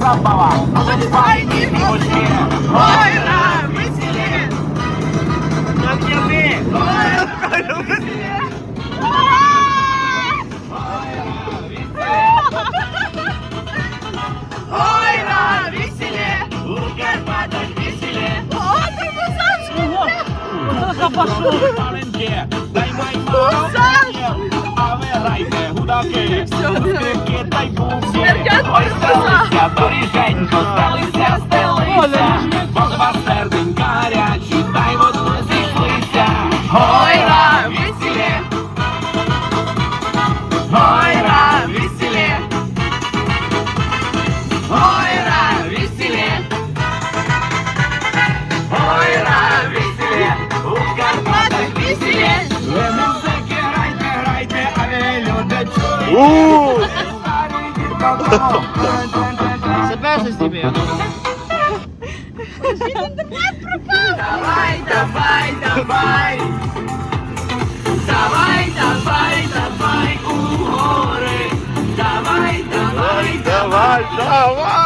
забава, файні гості. Ой, ра, веселі! Нав'яни. Ой, ра, веселі! У Карпатах веселі. О, ти музичка! Маленьке, дай май маленьке, а ви грайте гудаки, скрипки та й бубки. Смердять Ой, стелися, доріженько, стелися, стелися, вас серденька гарячі, дай воду зійшлися. Ой, ра, веселі! Ой, ра, веселі. Ой, ра, веселі. Ой, ра, веселі. У Карпатах веселі. Ви музики грайте, грайте, а ви люди чуєте. Себе же знімі. Давай, давай, давай! Давай, давай, давай у гори. Давай, давай, Давай, давай!